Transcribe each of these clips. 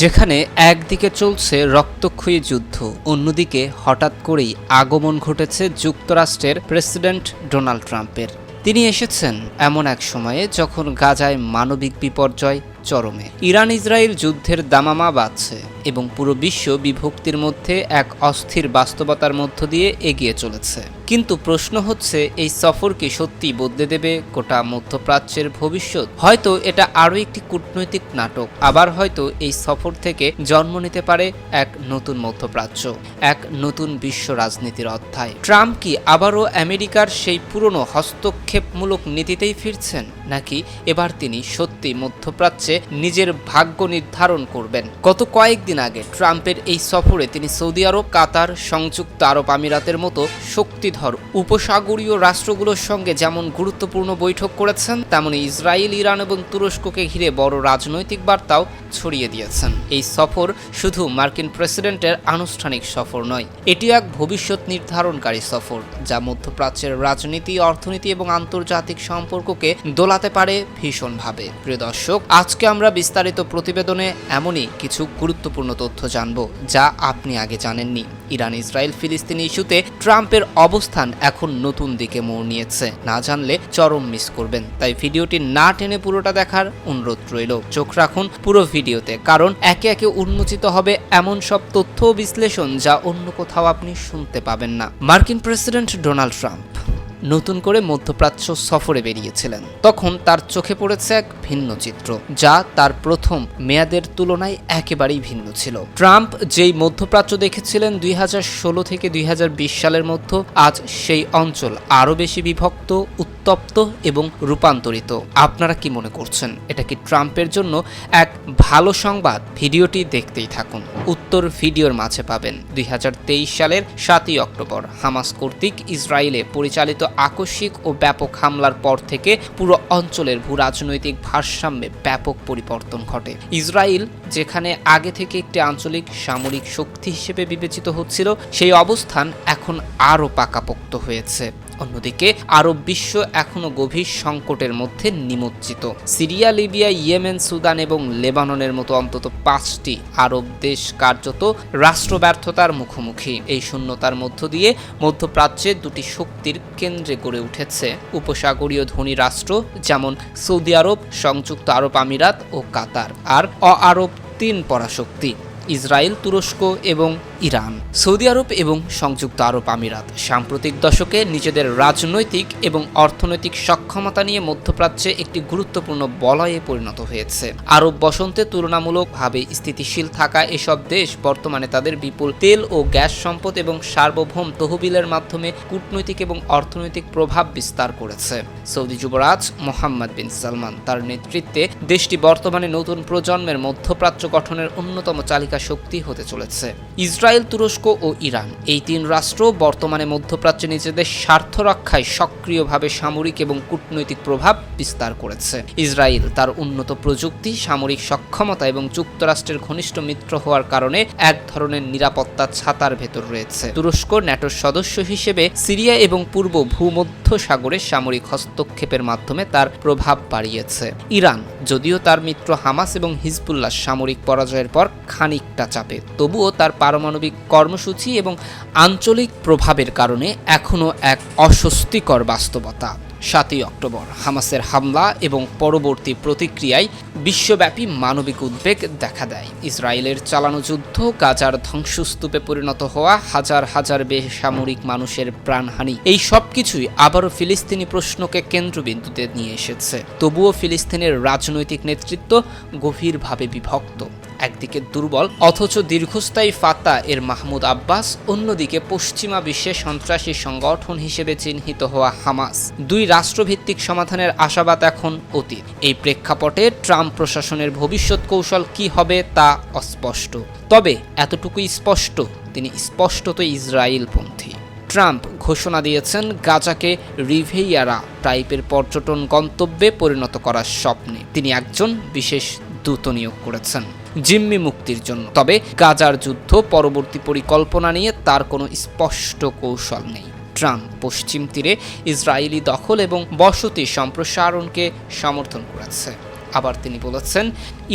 যেখানে একদিকে চলছে রক্তক্ষয়ী যুদ্ধ, অন্যদিকে হঠাৎ করেই আগমন ঘটেছে যুক্তরাষ্ট্রের প্রেসিডেন্ট ডোনাল্ড ট্রাম্পের। তিনি এসেছেন এমন এক সময়ে যখন গাজায় মানবিক বিপর্যয় চরমে। ইরান ইসরায়েল যুদ্ধের দামামা বাড়ছে। এবং পুরো বিশ্ব বিভক্তির মধ্যে এক অস্থির বাস্তবতার মধ্য দিয়ে এগিয়ে চলেছে। কিন্তু প্রশ্ন হচ্ছে, এই সফর কি সত্যি বদলে দেবে গোটা মধ্যপ্রাচ্যের ভবিষ্যৎ? হয়তো এটা আরও একটি কূটনৈতিক নাটক, আবার হয়তো এই সফর থেকে জন্ম নিতে পারে এক নতুন মধ্যপ্রাচ্য, এক নতুন বিশ্ব রাজনীতির অধ্যায়। ট্রাম্প কি আবারও আমেরিকার সেই পুরনো হস্তক্ষেপমূলক নীতিতেই ফিরছেন? নাকি এবার তিনি সত্যি মধ্যপ্রাচ্যে নিজের ভাগ্য নির্ধারণ করবেন? গত কয়েকদিন আগে ট্রাম্পের এই সফরে তিনি সৌদি আরব, কাতার, সংযুক্ত আরব আমিরাতের মতো শক্তিধর উপসাগরীয় রাষ্ট্রগুলোর সঙ্গে যেমন গুরুত্বপূর্ণ বৈঠক করেছেন, তেমনি ইসরায়েল, ইরান এবং তুরস্ককে ঘিরে বড় রাজনৈতিক বার্তাও ছড়িয়ে দিয়েছেন। এই সফর শুধু মার্কিন প্রেসিডেন্টের আনুষ্ঠানিক সফর নয়, এটি এক ভবিষ্যৎ নির্ধারণকারী সফর, যা মধ্যপ্রাচ্যের রাজনীতি, অর্থনীতি এবং আন্তর্জাতিক সম্পর্ককে দোলাতে পারে ভীষণভাবে। প্রিয় দর্শক, আজকে আমরা বিস্তারিত প্রতিবেদনে এমনই কিছু গুরুত্বপূর্ণ তথ্য জানব, যা আপনি আগে জানেননি। ইরান, ইসরায়েল, ফিলিস্তিনি ইস্যুতে ট্রাম্পের অবস্থান এখন নতুন দিকে মোড় নিয়েছে। না জানলে চরম মিস করবেন। তাই ভিডিওটি না টেনে পুরোটা দেখার অনুরোধ রইল। চোখ রাখুন পুরো ভিডিওতে, কারণ একে একে উন্মোচিত হবে এমন সব তথ্য বিশ্লেষণ যা অন্য কোথাও আপনি শুনতে পাবেন না। মার্কিন প্রেসিডেন্ট ডোনাল্ড ট্রাম্প নতুন করে মধ্যপ্রাচ্য সফরে বেরিয়েছিলেন। তখন তার চোখে পড়েছে এক ভিন্ন চিত্র, যা তার প্রথম মেয়াদের তুলনায় একেবারেই ভিন্ন ছিল। ট্রাম্প যেই মধ্যপ্রাচ্য দেখেছিলেন দুই হাজার ষোলো থেকে দুই হাজার বিশ সালের মধ্যে, আজ সেই অঞ্চল আরও বেশি বিভক্ত, উত্তপ্ত এবং রূপান্তরিত। আপনারা কি মনে করছেন? এটা কি ট্রাম্পের জন্য এক ভালো সংবাদ? ভিডিওটি দেখতেই থাকুন। উত্তর ভিডিওর মাঝে পাবেন। দুই হাজার তেইশ সালের সাতই অক্টোবর, হামাস কর্তৃক ইসরায়েলে পরিচালিত আকস্মিক ও ব্যাপক হামলার পর থেকে পুরো অঞ্চলের ভূ রাজনৈতিক ভারসাম্যে ব্যাপক পরিবর্তন ঘটে। ইসরায়েল, যেখানে আগে থেকে একটি আঞ্চলিক সামরিক শক্তি হিসেবে বিবেচিত হচ্ছিল, সেই অবস্থান এখন আরও পাকাপোক্ত হয়েছে। অন্যদিকে আরব বিশ্ব এখনও গভীর সংকটের মধ্যে নিমজ্জিত। সিরিয়া, লিবিয়া, ইয়েমেন, সুদান এবং লেবাননের মতো অন্তত পাঁচটি আরব দেশ কার্যত রাষ্ট্র ব্যর্থতার মুখোমুখি। এই শূন্যতার মধ্য দিয়ে মধ্যপ্রাচ্যে দুটি শক্তির কেন্দ্রে গড়ে উঠেছে। উপসাগরীয় ধনী রাষ্ট্র যেমন সৌদি আরব, সংযুক্ত আরব আমিরাত ও কাতার। আর অ আরব তিন পরাশক্তি, ইসরায়েল, তুরস্ক এবং ইরান, সৌদি আরব এবং সংযুক্ত আরব আমিরাত। সাম্প্রতিক দশকে নিজেদের রাজনৈতিক এবং অর্থনৈতিক সক্ষমতা নিয়ে মধ্যপ্রাচ্যে একটি গুরুত্বপূর্ণ বলয়ে পরিণত হয়েছে। আরব বসন্তে তুলনামূলকভাবে স্থিতিশীল থাকা এসব দেশ বর্তমানে তাদের বিপুল তেল ও গ্যাস সম্পদ এবং সার্বভৌম তহবিলের মাধ্যমে কূটনৈতিক এবং অর্থনৈতিক প্রভাব বিস্তার করেছে। সৌদি যুবরাজ মোহাম্মদ বিন সালমান তার নেতৃত্বে দেশটি বর্তমানে নতুন প্রজন্মের মধ্যপ্রাচ্য গঠনের অন্যতম চালিকা শক্তি হতে চলেছে। ইসরায়েল তুরস্ক ও ইরান। এই তিন রাষ্ট্র বর্তমানে মধ্যপ্রাচ্যে নিজেদের স্বার্থ রক্ষায় সক্রিয়ভাবে সামরিক এবং কূটনৈতিক প্রভাব বিস্তার করেছে। ইসরায়েল তার উন্নত প্রযুক্তি, সামরিক সক্ষমতা এবং যুক্তরাষ্ট্রের ঘনিষ্ঠ মিত্র হওয়ার কারণে এক ধরনের নিরাপত্তা ছাতার ভেতর রয়েছে। তুরস্ক ন্যাটোর সদস্য হিসেবে সিরিয়া এবং পূর্ব ভূমধ্য সাগরে সামরিক হস্তক্ষেপের মাধ্যমে তার প্রভাব বাড়িয়েছে। ইরান, যদিও তার মিত্র হামাস এবং হিজবুল্লাহ সামরিক পরাজয়ের পর খানিকটা চাপে, তবুও তার পারমাণবিক কর্মসূচি এবং আঞ্চলিক প্রভাবের কারণে এখনও এক অস্বস্তিকর বাস্তবতা। সাতই অক্টোবর, হামাসের হামলা এবং পরবর্তী প্রতিক্রিয়ায় বিশ্বব্যাপী মানবিক উদ্বেগ দেখা দেয়। ইসরায়েলের চালানো যুদ্ধ গাজার ধ্বংসস্তূপে পরিণত হওয়া হাজার হাজার বেসামরিক মানুষের প্রাণহানি, এই সব কিছুই আবারও ফিলিস্তিনি প্রশ্নকে কেন্দ্রবিন্দুতে নিয়ে এসেছে। তবুও ফিলিস্তিনের রাজনৈতিক নেতৃত্ব গভীরভাবে বিভক্ত। একদিকে দুর্বল, অথচ দীর্ঘস্থায়ী ফাতা এর মাহমুদ আব্বাস, অন্যদিকে পশ্চিমা বিশ্বে সন্ত্রাসী সংগঠন হিসেবে চিহ্নিত হওয়া হামাস। দুই রাষ্ট্রভিত্তিক সমাধানের আশাবাদ এখন অতীত। এই প্রেক্ষাপটে ট্রাম্প প্রশাসনের ভবিষ্যৎ কৌশল কি হবে তা অস্পষ্ট। তবে এতটুকুই স্পষ্ট, তিনি স্পষ্টত ইসরায়েলপন্থী। ট্রাম্প ঘোষণা দিয়েছেন গাজাকে রিভেইয়ারা টাইপের পর্যটন গন্তব্যে পরিণত করার স্বপ্নে। তিনি একজন বিশেষ দূত নিয়োগ করেছেন। জিম্মি মুক্তির জন্য। তবে গাজার যুদ্ধ পরবর্তী পরিকল্পনা নিয়ে তার কোনো স্পষ্ট কৌশল নেই। ট্রাম্প পশ্চিম তীরে ইসরায়েলি দখল এবং বসতি সম্প্রসারণকে সমর্থন করেছে। আবার তিনি বলেছেন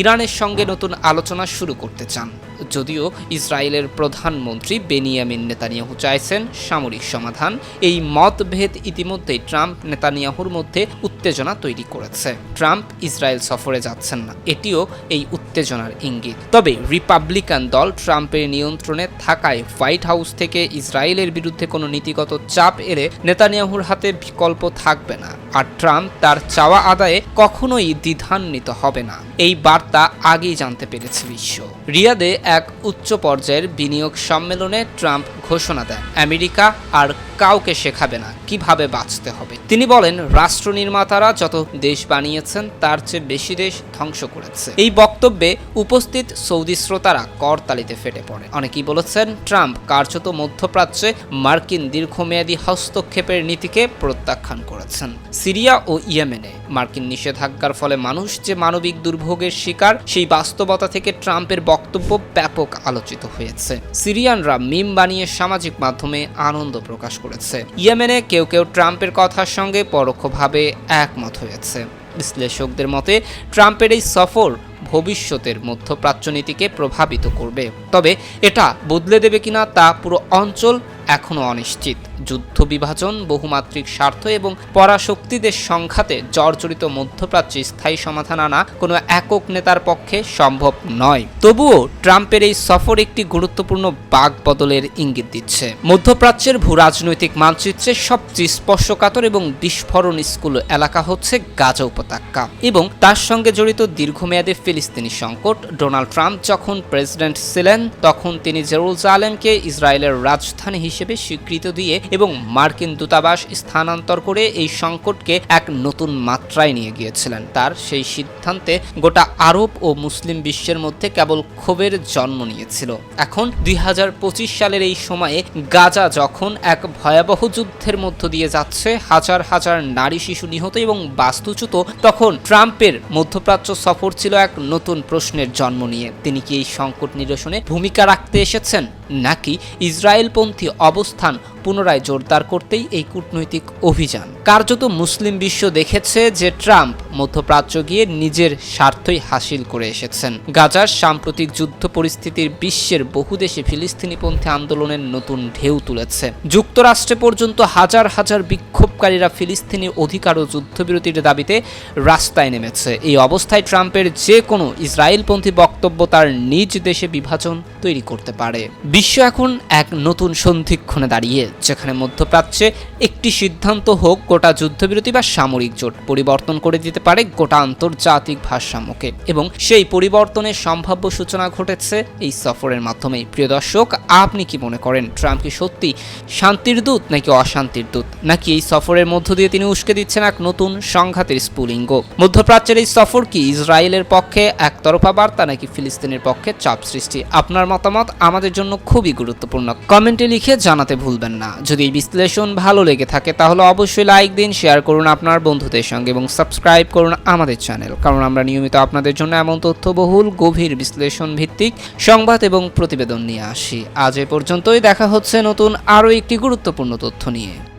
ইরানের সঙ্গে নতুন আলোচনা শুরু করতে চান। যদিও ইসরায়েলের প্রধানমন্ত্রী বেনিয়ামিন নেতানিয়াহু চাইছেন সামরিক সমাধান। এই মতভেদ ইতিমধ্যেই ট্রাম্প নেতানিয়াহুর মধ্যে উত্তেজনা তৈরি করেছে। ট্রাম্প ইসরায়েল সফরে যাচ্ছেন না, এটিও এই উত্তেজনার ইঙ্গিত। তবে রিপাবলিকান দল ট্রাম্পের নিয়ন্ত্রণে থাকায় হোয়াইট হাউস থেকে ইসরায়েলের বিরুদ্ধে কোনো নীতিগত চাপ এলে নেতানিয়াহুর হাতে বিকল্প থাকবে না। আর ট্রাম্প তার চাওয়া আদায়ে কখনোই দ্বিধান্বিত হবে না। এই বার্তা আগেই জানতে পেরেছে বিশ্ব। রিয়াদে এক উচ্চ পর্যায়ের বিনিয়োগ সম্মেলনে ট্রাম্প ঘোষণা দেন। আমেরিকা আর কাউকে শেখাবে না। কীভাবে বাঁচতে হবে? তিনি বলেন, রাষ্ট্র নির্মাতারা যত দেশ বানিয়েছেন, তার চেয়ে বেশি দেশ ধ্বংস করেছে। এই বক্তব্যে উপস্থিত সৌদি শ্রোতারা করতালিতে ফেটে পড়ে অনেকেই বলেছেন, ট্রাম্প কার্যত মধ্যপ্রাচ্যে মার্কিন দীর্ঘমেয়াদী হস্তক্ষেপের নীতিকে প্রত্যাখ্যান করেছেন। সিরিয়া ও ইয়েমেনে মার্কিন নিষেধাজ্ঞার ফলে মানুষ যে মানবিক দুর্ভোগের শিকার, সেই বাস্তবতা থেকে ট্রাম্পের বক্তব্য ব্যাপক আলোচিত হয়েছে। সিরিয়ানরা মিম বানিয়ে সামাজিক মাধ্যমে আনন্দ প্রকাশ করেছে। ইয়েমেনে কেউ কেউ কেউ ট্রাম্পের কথার সঙ্গে পরোক্ষভাবে একমত হয়েছে। বিশ্লেষকদের মতে, ট্রাম্পের এই সফর ভবিষ্যতের মধ্যপ্রাচ্য নীতিকে প্রভাবিত করবে। তবে এটা বদলে দেবে কিনা তা পুরো অঞ্চল এখনও অনিশ্চিত। যুদ্ধ বিভাজন বহুমাত্রিক স্বার্থ এবং পরাশক্তিদের সংঘাতে জর্জরিত মধ্যপ্রাচ্যে স্থায়ী সমাধান আনা কোনো একক নেতার পক্ষে সম্ভব নয়। তবুও ট্রাম্পের এই সফর একটি গুরুত্বপূর্ণ বাক বদলের ইঙ্গিত দিচ্ছে। মধ্যপ্রাচ্যের ভূ রাজনৈতিক মানচিত্রে সবচেয়ে স্পর্শকাতর এবং বিস্ফোরণ স্কুল এলাকা হচ্ছে গাজা উপত্যকা এবং তার সঙ্গে জড়িত দীর্ঘমেয়াদী ফিলিস্তিনি সংকট। ডোনাল্ড ট্রাম্প যখন প্রেসিডেন্ট ছিলেন, তখন তিনি জেরুজালেমকে ইসরায়েলের রাজধানী হিসেবে স্বীকৃতি দিয়ে এবং মার্কিন দূতাবাস স্থানান্তর করে এই সংকটকে এক নতুন মাত্রায় নিয়ে গিয়েছিলেন। তার সেই সিদ্ধান্তে গোটা আরব ও মুসলিম বিশ্বের মধ্যে কেবল ক্ষোভের জন্ম নিয়েছিল। এখন দু হাজার পঁচিশ সালের এই সময়ে গাজা যখন এক ভয়াবহ যুদ্ধের মধ্য দিয়ে যাচ্ছে, হাজার হাজার নারী শিশু নিহত এবং বাস্তুচ্যুত, তখন ট্রাম্পের মধ্যপ্রাচ্য সফর ছিল এক নতুন প্রশ্নের জন্ম নিয়ে। তিনি কি এই সংকট নিরসনে ভূমিকা রাখতে এসেছেন? নাকি ইসরায়েলপন্থী অবস্থান পুনরায় জোরদার করতেই এই কূটনৈতিক অভিযান। কার্যত মুসলিম বিশ্ব দেখেছে যে ট্রাম্প মধ্যপ্রাচ্য গিয়ে নিজের স্বার্থই হাসিল করে এসেছেন। গাজার সাম্প্রতিক যুদ্ধ পরিস্থিতির বিশ্বের বহু দেশে ফিলিস্তিনিপন্থী আন্দোলনের নতুন ঢেউ তুলেছে। যুক্তরাষ্ট্রে পর্যন্ত হাজার হাজার বিক্ষোভকারীরা ফিলিস্তিনি অধিকার ও যুদ্ধবিরতির দাবিতে রাস্তায় নেমেছে। এই অবস্থায় ট্রাম্পের যে কোনো ইসরায়েলপন্থী বক্তব্য তার নিজ দেশে বিভাজন তৈরি করতে পারে। বিশ্ব এখন এক নতুন সন্ধিক্ষণে দাঁড়িয়ে যেখানে মধ্যপ্রাচ্যে একটি সিদ্ধান্ত হোক, গোটা যুদ্ধবিরতি বা সামরিক জোট পরিবর্তন করে দিতে পারে গোটা আন্তর্জাতিক ভারসাম্যকে। এবং সেই পরিবর্তনের সম্ভাব্য সূচনা ঘটেছে এই সফরের মাধ্যমে প্রিয় দর্শক, আপনি কি মনে করেন, ট্রাম্প কি সত্যি শান্তির দূত নাকি অশান্তির দূত? নাকি এই সফরের মধ্য দিয়ে তিনি উস্কে দিচ্ছেন এক নতুন সংঘাতের স্ফুলিঙ্গ? মধ্যপ্রাচ্যের এই সফর কি ইসরায়েলের পক্ষে একতরফা বার্তা নাকি ফিলিস্তিনের পক্ষে চাপ সৃষ্টি? আপনার মতামত আমাদের জন্য খুবই গুরুত্বপূর্ণ। কমেন্টে লিখে জানাতে ভুলবেন না। যদি বিশ্লেষণ ভালো লেগে থাকে, তাহলে অবশ্যই লাইক দিন শেয়ার করুন আপনার বন্ধুদের সঙ্গে এবং সাবস্ক্রাইব করুন আমাদের চ্যানেল কারণ আমরা নিয়মিত আপনাদের জন্য এমন তথ্যবহুল, গভীর বিশ্লেষণ ভিত্তিক সংবাদ এবং প্রতিবেদন নিয়ে আসি। আজ এ পর্যন্তই। দেখা হচ্ছে নতুন আরও একটি গুরুত্বপূর্ণ তথ্য নিয়ে।